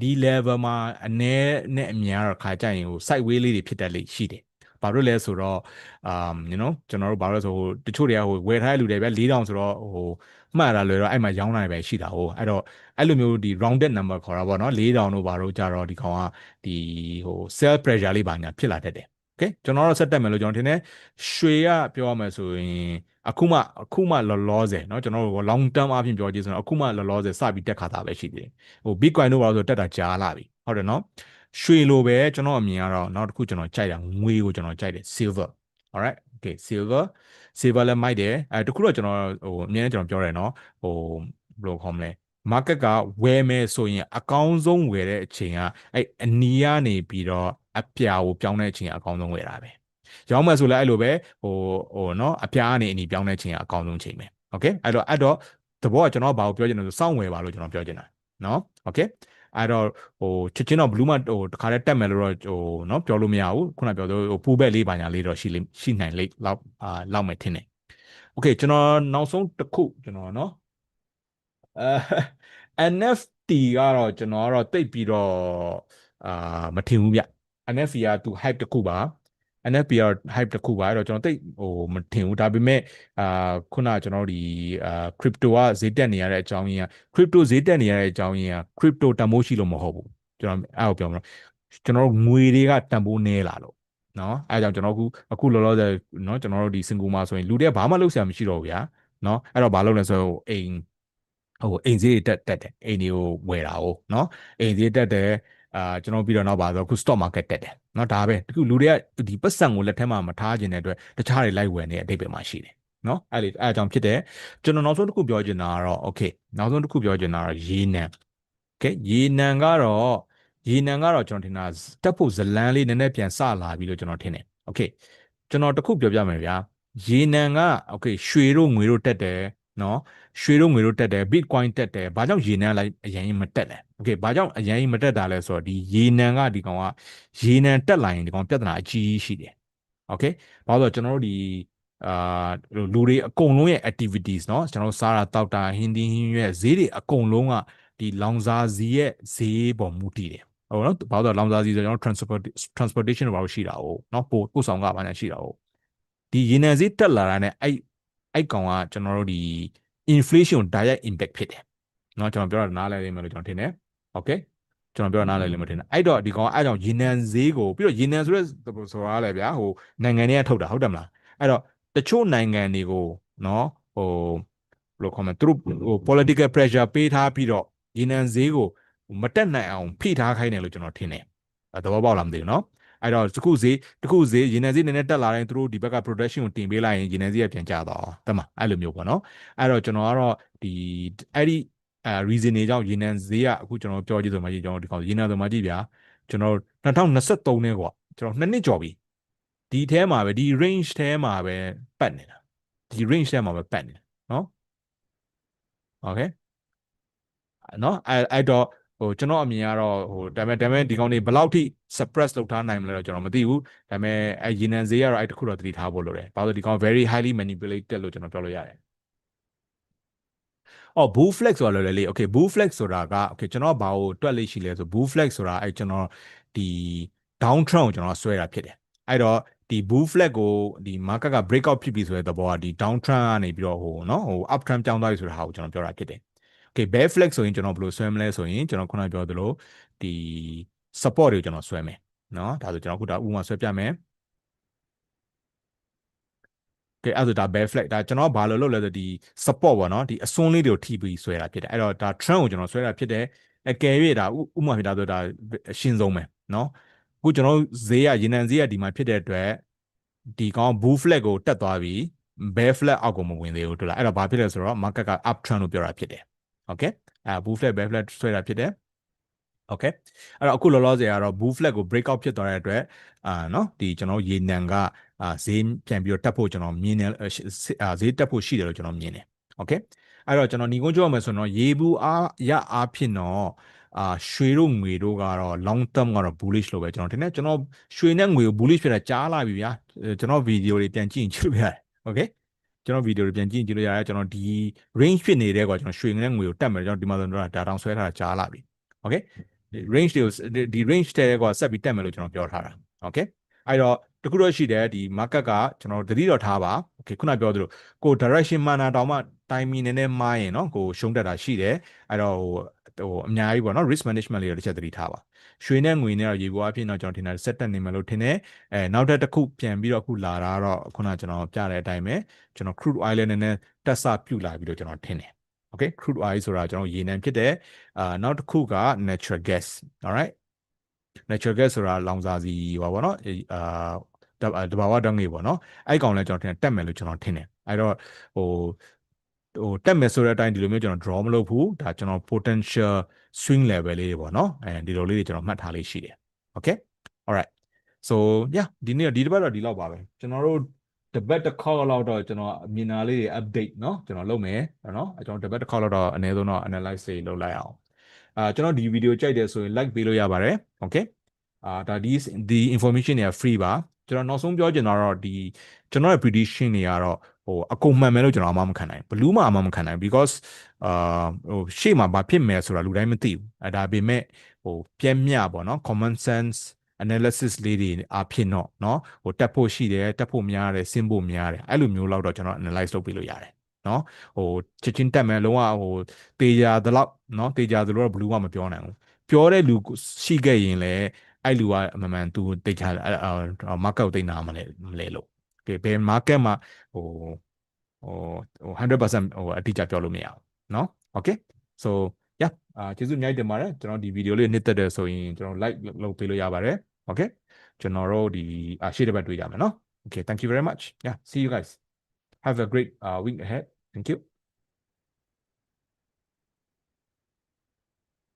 ဒီ level မှာအနည်းနဲ့အများတော့ခါကြရင်ဟို sideway လေးတွေဖြစ်တတ်လိမ့်ရှိတယ်ဘာလို့လဲဆိုတော့ um you know ကျွန်တော်တို့ဘာလို့လဲဆိုဟိုတချို့တွေကဟိုဝယ်ထားတဲ့လူတွေဗျ4000ဆိုတော့ဟိုမှတ်ရတာလွယ်တော့အဲ့မှာရောင်းနိုင်ပဲရှိတာဟိုအဲ့တော့အဲ့လိုမျိုးဒီ rounded number ခေါ်တာပေါ့နော်4000တို့ဘာလို့ကြတော့ဒီကောင်ကဒီဟို sell pressure လေးဘာညာဖြစ်လာတတ်တယ် okay ကျွန်တော်တို့ဆက်တက်မယ်လို့ကျွန်တော်ထင်တယ်ရွှေကပြောရမယ်ဆိုရင် အခုမှအခုမှလောလောဆယ်เนาะကျွန်တော်တို့ long term အပြင်ပြောကြည့်ဆိုတော့အခုမှလောလောဆယ်စပြီးတက်ခါတာပဲရှိသေးတယ်ဟို bitcoin တို့ဘာလို့ဆိုတက်တာကြားလာပြီဟုတ်တယ်เนาะရွှေလိုပဲကျွန်တော်အမြင်ကတော့နောက်တစ်ခုကျွန်တော်ကြိုက်တာငွေကိုကျွန်တော်ကြိုက်တယ် silver alright okay silver silver လည်းမိုက်တယ်အဲတခုတော့ကျွန်တော်ဟိုအမြင်နဲ့ကျွန်တော်ပြောတယ်เนาะဟိုဘယ်လိုခေါ်မလဲ market ကဝယ်မယ်ဆိုရင်အကောင်းဆုံးဝယ်တဲ့အချိန်ကအဲ့အနီးကနေပြီးတော့အပြာကိုပြောင်းတဲ့အချိန်ကအကောင်းဆုံးဝယ်တာပဲ ရောင်းမယ်ဆိုလည်းအဲ့လိုပဲဟိုဟိုเนาะအပြာကနေအနီးပြောင်းတဲ့အချိန်ကအကောင်းဆုံးချိန်ပဲโอเคအဲ့တော့အဲ့တော့သဘောကကျွန်တော်ဘာကိုပြောချင်လဲဆိုစောင့်ဝယ်ပါလို့ကျွန်တော်ပြောချင်တာเนาะโอเคအဲ့တော့ဟိုချက်ချင်းတော့ blue မှာဟိုတခါတည်းတက်မယ်လို့တော့ဟိုเนาะပြောလို့မရဘူးခုနပြောသလိုဟိုပူဘက်လေးပါညာလေးတော့ရှိရှိနိုင်လိမ့်လောက်အာလောက်မယ်ထင်တယ်โอเคကျွန်တော်နောက်ဆုံးတစ်ခုကျွန်တော်เนาะအဲ NFT ကတော့ကျွန်တော်ကတော့တိတ်ပြီးတော့အာမထင်ဘူးဗျ NFT ကသူ hype တစ်ခုပါ NFT က hype တစ်ခုပါအဲ့တော့ကျွန်တော်တိတ်ဟိုမထင်ဘူးဒါပေမဲ့အာခုနကျွန်တော်ဒီအာ crypto ကဈေးတက်နေရတဲ့အကြောင်းရင်းက crypto ဈေးတက်နေရတဲ့အကြောင်းရင်းက crypto တန်ဖိုးရှိလို့မဟုတ်ဘူးကျွန်တော်အဲ့ကိုပြောမှာကျွန်တော်ငွေတွေကတန်ဖိုးနည်းလာလို့နော်အဲကြောင့်ကျွန်တော်အခုအခုလောလောဆယ်နော်ကျွန်တော်တို့ဒီစင်ကူမှာဆိုရင်လူတွေကဘာမှလုပ်ဆရာမရှိတော့ဘူးဗျာနော်အဲ့တော့ဘာလုပ်လဲဆိုတော့အိမ်ဟိုအိမ်ဈေးတက်တက်တယ်အိမ်တွေကိုဝယ်တာ哦နော်အိမ်ဈေးတက်တယ် အာကျွန်တော်ပြီးတော့နောက်ပါဆိုအခု stock market တက်တယ်เนาะဒါပဲတခုလူတွေကဒီပတ်စံကိုလက်ထဲမှာမထားခြင်းတဲ့အတွက်တခြားတွေလိုက်ဝယ်နေတဲ့အဓိပ္ပာယ်မှာရှိတယ်เนาะအဲ့လေအဲ့အကြောင်းဖြစ်တယ်ကျွန်တော်နောက်ဆုံးတစ်ခုပြောချင်တာကတော့ okay နောက်ဆုံးတစ်ခုပြောချင်တာကတော့ရေနံ okay ရေနံကတော့ရေနံကတော့ကျွန်တော်ထင်တာတက်ဖို့ဇလန်းလေးနည်းနည်းပြန်စလာပြီလို့ကျွန်တော်ထင်တယ် okay ကျွန်တော်တစ်ခုပြောပြမယ်ဗျာရေနံက okay ရွှေတို့ငွေတို့တက်တယ်နော်ရွှေတို့ငွေတို့တက်တယ် bitcoin တက်တယ်ဘာကြောင့်ရေနံလိုက်အရင်မတက်လဲ โอเคဘာကြောင့်အရင်မတက်တာလဲဆိုတော့ဒီရေနံကဒီကောင်ကရေနံတက်လာရင်ဒီကောင်ပြဿနာအကြီးရှိတယ်โอเคဘာလို့ကျွန်တော်တို့ဒီအာလူတွေအကုန်လုံးရဲ့ activities เนาะကျွန်တော်စားတာတောက်တာဟင်းသီးဟင်းရွက်ဈေးတွေအကုန်လုံးကဒီလောင်စာစီရဲ့ဈေးပေါ်မူတည်တယ်ဟုတ်နော်ဘာလို့လောင်စာစီဆိုကျွန်တော် transport transportation ဘာလို့ရှိတာ哦เนาะပို့ပို့ဆောင်ကဘာညာရှိတာ哦ဒီရေနံဈေးတက်လာတာ ਨੇ အဲ့အဲ့ကောင်ကကျွန်တော်တို့ဒီ inflation direct impact ဖြစ်တယ်เนาะကျွန်တော်ပြောတာနားလည်လိမ့်မယ်လို့ကျွန်တော်ထင်တယ် okay ကျွန်တော်ပြောတာနားလည်လိမ့်မယ်ထင်တယ်အဲ့တော့ဒီကောင်အဲ့ကြောင့်ရေနံဈေးကိုပြီးတော့ရေနံဆိုတဲ့ဆိုတာလဲဗျာဟိုနိုင်ငံတွေကထုတ်တာဟုတ်တယ်မလားအဲ့တော့တချို့နိုင်ငံတွေကိုเนาะဟိုဘယ်လိုခေါ်မလဲသူတို့ဟို political pressure ပေးထားပြီးတော့ရေနံဈေးကိုမတက်နိုင်အောင်ဖိထားခိုင်းတယ်လို့ကျွန်တော်ထင်တယ်အဲသဘောပေါက်လားမသိဘူးเนาะအဲ့တော့တခုဈေးတခုဈေးရေနံဈေးနည်းနည်းတက်လာတိုင်းသူတို့ဒီဘက်က production ကိုတင်ပေးလိုက်ရင်ရေနံဈေးကပြန်ကျသွားတမအဲ့လိုမျိုးပေါ့နော်အဲ့တော့ကျွန်တော်ကတော့ဒီအဲ့ဒီ အဲ reason တွေကြောင့်ရေနံဈေးကအခုကျွန်တော်ပြောကြည့်ဆိုမှကြည့်ကျွန်တော်ဒီကောင်ရေနံဆိုမှကြည့်ဗျာကျွန်တော်2023နဲ့ကွာကျွန်တော်နှစ်နှစ်ကျော်ပြီဒီထဲမှာပဲဒီ range ထဲမှာပဲပတ်နေတာဒီ range ထဲမှာပဲပတ်နေတာနော် okay နော်အဲ့အဲ့တော့ဟိုကျွန်တော်အမြင်ကတော့ဟိုဒါပေမဲ့ဒါပေမဲ့ဒီကောင်တွေဘယ်လောက်ထိ suppress လုပ်ထားနိုင်မလဲတော့ကျွန်တော်မသိဘူးဒါပေမဲ့အဲရေနံဈေးကတော့အဲ့တခုတော့သတိထားဖို့လိုတယ်ဘာလို့ဒီကောင် very highly manipulated လို့ကျွန်တော်ပြောလို့ရတယ် အော် blue flag ဆိုတာလွယ်လွယ်လေး okay blue flag ဆိုတာက okay ကျွန်တော်ဘာကိုတွက်လေးရှိလဲဆို blue flag ဆိုတာအဲ့ကျွန်တော်ဒီ down trend ကိုကျွန်တော်ဆွဲတာဖြစ်တယ်အဲ့တော့ဒီ blue flag ကိုဒီ market က break out ဖြစ်ပြီဆိုတဲ့သဘောကဒီ down trend ကနေပြီးတော့ဟိုနော်ဟို up trend ပြောင်းသွားပြီဆိုတာကိုကျွန်တော်ပြောတာဖြစ်တယ် okay bear flag ဆိုရင်ကျွန်တော်ဘယ်လိုဆွဲမလဲဆိုရင်ကျွန်တော်ခုနပြောသလိုဒီ support တွေကိုကျွန်တော်ဆွဲမယ်နော်ဒါဆိုကျွန်တော်ခုဒါဥမာဆွဲပြမယ် ကဲအဲ့ဒါဆိုဒါ bear flag ဒါကျွန်တော်ကဘာလို့လုပ်လဲဆိုဒီ support ပေါ့နော်ဒီအစွန်းလေးတွေကိုထိပြီးဆွဲတာဖြစ်တယ်အဲ့တော့ဒါ trend ကိုကျွန်တော်ဆွဲတာဖြစ်တယ်အကယ်၍ဒါဥဥမာဖြစ်တာဆိုဒါအရှင်းဆုံးပဲနော်အခုကျွန်တော်ဈေးရရေနံဈေးရဒီမှာဖြစ်တဲ့အတွက်ဒီကောင် bull flag ကိုတက်သွားပြီး bear flag အောက်ကိုမဝင်သေးဘူးတို့လားအဲ့တော့ဘာဖြစ်လဲဆိုတော့ market က up trend လို့ပြောတာဖြစ်တယ် okay အဲ bull flag bear flag ဆွဲတာဖြစ်တယ် okay အဲ့တော့အခုလောလောဆယ်ကတော့ bull flag ကို break out ဖြစ်သွားတဲ့အတွက်အာနော်ဒီကျွန်တော်ရေနံက အာဈေးပြန်ပြီးတော့တက်ဖို့ကျွန်တော်မြင်တယ်အာဈေးတက်ဖို့ရှိတယ်လို့ကျွန်တော်မြင်တယ် okay အဲ့တော့ကျွန်တော်ညီကုန်းကြောက်မယ်ဆိုတော့ရေဘူးအားရအားဖြစ်တော့အာရွှေတို့ငွေတို့ကတော့ long term ကတော့ bullish လို့ပဲကျွန်တော်ထင်တယ်ကျွန်တော်ရွှေနဲ့ငွေကို bullish ဖြစ်တာကြားလာပြီဗျာကျွန်တော်ဗီဒီယိုတွေပြန်ကြည့်ရင်ကြည့်လို့ရတယ် okay ကျွန်တော်ဗီဒီယိုတွေပြန်ကြည့်ကြည့်လို့ရတယ်ကျွန်တော်ဒီ range ဖြစ်နေတဲ့ကွာကျွန်တော်ရွှေနဲ့ငွေကိုတက်မယ်ကျွန်တော်ဒီမှာဆိုတော့ဒါတောင်ဆွဲထားတာကြားလာပြီ okay range တွေကိုဒီ range တဲ့ကွာဆက်ပြီးတက်မယ်လို့ကျွန်တော်ပြောထားတာ okay အဲ့တော့တခုတော့ရှိတယ်ဒီ market ကကျွန်တော်သတိတော်ထားပါ okay ခုနပြောသလိုကို direction မှန်တာတောင်မှ timing နည်းနည်းမှားရင်เนาะကိုရှုံးတက်တာရှိတယ်အဲ့တော့ဟိုဟိုအများကြီးပေါ့နော် risk management လေးတော့တစ်ချက်သတိထားပါရွှေနဲ့ငွေနဲ့တော့ရေပေါ်အဖြစ်တော့ကျွန်တော်ထင်တာ set တက်နေမယ်လို့ထင်တယ်အဲနောက်တစ်ခုပြန်ပြီးတော့အခုလာတာတော့ခုနကျွန်တော်ပြတဲ့အတိုင်းပဲကျွန်တော် crude oil လည်းနည်းနည်းတက်ဆပြုလာပြီးတော့ကျွန်တော်ထင်တယ် okay crude oil ဆိုတာကျွန်တော်ရေနံဖြစ်တယ်အာနောက်တစ်ခုက natural gas alright natural gas ဆိုတာလောင်စာစီဟောပါတော့အာတဘာဝဓာတ်ငွေပေါ့နော်အဲ့ကောင်လည်းကျွန်တော်ထင်တက်မယ်လို့ကျွန်တော်ထင်တယ်အဲ့တော့ဟိုဟိုတက်မယ်ဆိုတဲ့အတိုင်းဒီလိုမျိုးကျွန်တော် draw မလုပ်ဘူးဒါကျွန်တော် potential swing level လေးတွေပေါ့နော်အဲဒီလိုလေးတွေကျွန်တော်မှတ်ထားလေးရှိတယ် okay alright so yeah ဒီနေ့ဒီတစ်ပတ်တော့ဒီလောက်ပါပဲကျွန်တော်တို့တပတ်တစ်ခေါက်လောက်တော့ကျွန်တော်မြင်တာလေးတွေ update เนาะကျွန်တော်လုပ်မယ်เนาะကျွန်တော်တပတ်တစ်ခေါက်လောက်တော့အနည်းဆုံးတော့ analyze တွေလုပ်လိုက်အောင် အာကျွန်တော်ဒီဗီဒီယိုကြိုက်တယ်ဆိုရင် like ပေးလို့ရပါတယ် okay အာဒါဒီဒီ information တွေက free ပါကျွန်တော်နောက်ဆုံးပြောချင်တာတော့ဒီကျွန်တော်ရဲ့ prediction တွေကတော့ဟိုအကုန်မှန်မယ်လို့ကျွန်တော်အမှမခံနိုင်ဘလူးမှအမှမခံနိုင် because အာဟိုရှေ့မှာဘာဖြစ်မယ်ဆိုတာလူတိုင်းမသိဘူးအဲဒါပေမဲ့ဟိုပြက်မြပေါ့နော် common sense analysis လေးတွေအဖြစ်တော့เนาะဟိုတက်ဖို့ရှိတယ်တက်ဖို့များတယ်ဆင်းဖို့များတယ်အဲ့လိုမျိုးလောက်တော့ကျွန်တော် analyze လုပ်ပေးလို့ရတယ် เนาะဟိုချက်ချင်းတက်မယ်လုံးဝဟိုတေးကြသလောက်เนาะတေးကြသလိုတော့ဘလူးကမပြောနိုင်ဘူးပြောတဲ့လူရှိခဲ့ရင်လည်းအဲ့လူကအမှန်မှန်သူတေးကြအာ market ကိုတိတ်နာမလဲမလဲလို့ကဲဘယ် market မှာဟိုဟို100%ဟိုအတိအကျပြောလို့မရဘူးเนาะ okay so yeah အာကျေးဇူးအများကြီးတင်ပါတယ်ကျွန်တော်ဒီဗီဒီယိုလေးနှစ်သက်တယ်ဆိုရင်ကျွန်တော် like လုပ်ပေးလို့ရပါတယ် okay ကျွန်တော်တို့ဒီအာရှေ့တစ်ပတ်တွေ့ကြမယ်เนาะ okay thank you very much yeah see you guys have a great uh, week ahead thank you